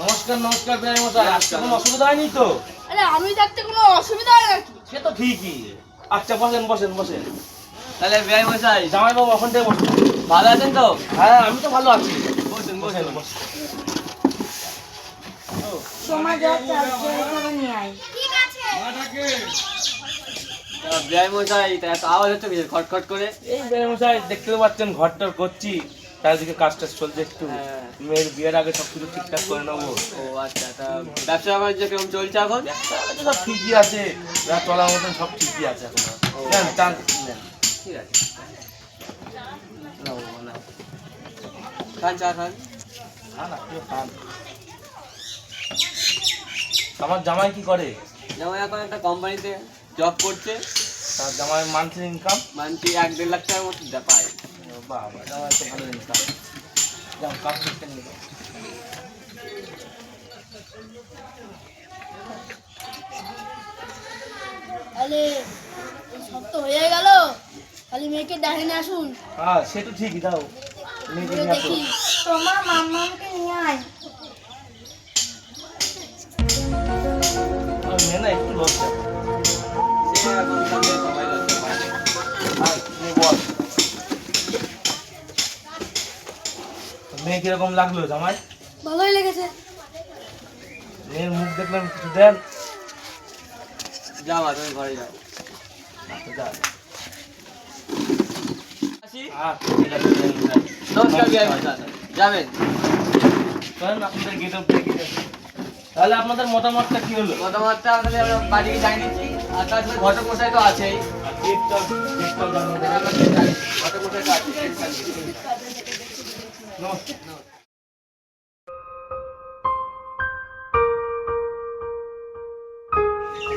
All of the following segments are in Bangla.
নমস্কার নমস্কার বিহারি মশাই। আজকে কোনো অসুবিধা হয়নি তো? আরে আমি থাকতে কোনো অসুবিধা হয় নাকি? সে তো ঠিকই। আচ্ছা বসেন বসেন বসেন। তাহলে বিআই মশাই। জামাই বাবু ওখান থেকে বসুন। ভালো আছেন তো? হ্যাঁ আমি তো ভালো আছি। বসুন বসেন। বসুন মশাই তা এত আওয়াজ হচ্ছে খটখট করে? এই বিহারি মশাই দেখতে তো পাচ্ছেন ঘরটার করছি চারিদিকে কাজ টাজ চলছে একটু হ্যাঁ। মেয়ের বিয়ের আগে সব কিছু ঠিকঠাক করে নেব ও আচ্ছা তা ব্যবসা বাণিজ্য কেমন চলছে এখন সব ঠিকই আছে চলার মতন সব ঠিকই আছে এখন। চান নেন। ঠিক আছে। খান চা খান। আমার জামাই কি করে জামাই এখন একটা কোম্পানিতে জব করছে তার জামাই মান্থলি ইনকাম মান্থলি এক দেড় লাখ টাকার মতো পায় বাবা জামাই তো ভালো ইনকাম যাও কাজ করতে নিয়ে যাও। তাহলে সব তো হয়ে গেল খালি মেয়েকে ডাকে আসুন হ্যাঁ সে তো ঠিকই দাও মেয়েকে নিয়ে আসো। দেখি তোমার মামাকে নিয়ে আয় মেয়ে কীরকম লাগল জামাই? ভালোই লেগেছে। মেয়ের মুখ দেখলাম কিছু দেন। যাও তুমি ঘরে যাও। আচ্ছা, যা। আসি? ঠিক আছে, ঠিক আছে। নমস্কার বিআই মশাই যাবেন? তাহলে আপনাদের মতামতটা কি হলো? মতামতটা আমাদের আমরা আর তাছাড়া ঘটক মশাই তো আছেই। আর গেটটা গেটটা জানিয়ে দেবেন। আমরা তো জানি, ঘটক মশাই তো আছেই নমস্কার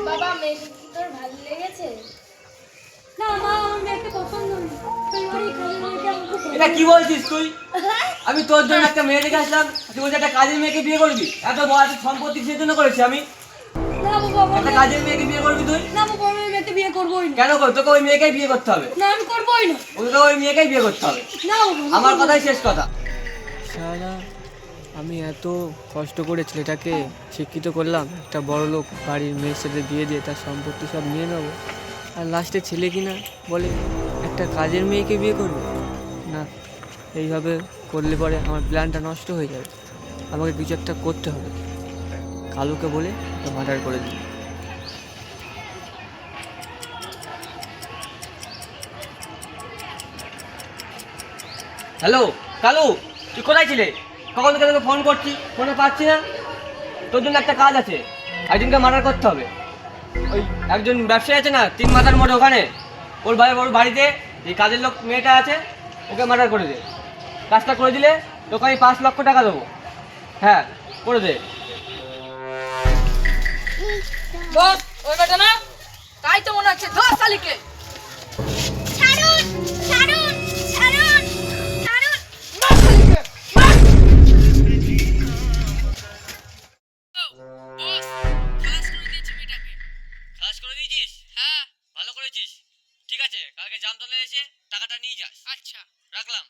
বাবা মেয়েকে কি তোর ভালো লেগেছে? না মা আমার মেয়েকে পছন্দ এটা কি বলছিস তুই? আমি তোর জন্য একটা মেয়ে দেখে আসলাম তুই বলছিস একটা কাজের মেয়েকে বিয়ে করবি? এত একটা সম্পত্তি কিসের জন্য করেছি আমি? একটা কাজের মেয়েকে বিয়ে করবি তুই? না বাবা আমি মেয়েকে বিয়ে করবোই না। কেন করবি? তোকে ওই মেয়েকেই বিয়ে করতে হবে। না আমি করবোই না। তোকে ওই মেয়েকেই বিয়ে করতে হবে। না আমার কথাই শেষ কথা। সারা আমি এত কষ্ট করে ছেলেটাকে শিক্ষিত করলাম। একটা বড় লোক বাড়ির মেয়ের সাথে বিয়ে দিয়ে তার সম্পত্তি সব নিয়ে নেব। আর লাস্টে ছেলে কিনা বলে, একটা কাজের মেয়েকে বিয়ে করবে? না, এইভাবে করলে পরে আমার প্ল্যানটা নষ্ট হয়ে যাবে। আমাকে কিছু একটা করতে হবে। কালুকে বলে মার্ডার করে দিই। হ্যালো, কালু! তুই কোথায় ছিলে? কখন থেকে তোকে ফোন করছি? ফোনে পাচ্ছি না। তোর জন্য একটা কাজ আছে। একজনকে মার্ডার করতে হবে। ওই একজন ব্যবসায়ী আছে না, তিন মাথার মোড়ে ওখানে। ওর বাড়ি ওর বাড়িতে এই কাজের লোক মেয়েটা আছে, ওকে মার্ডার করে দে। কাজটা করে দিলে তোকে আমি পাঁচ লক্ষ টাকা দেবো। হ্যাঁ করে দে। বস, ওই বেটা না? তাই তো মনে হচ্ছে। ধর শালিকে। রামতলে এসে টাকাটা নিয়ে যাস। আচ্ছা। রাখলাম।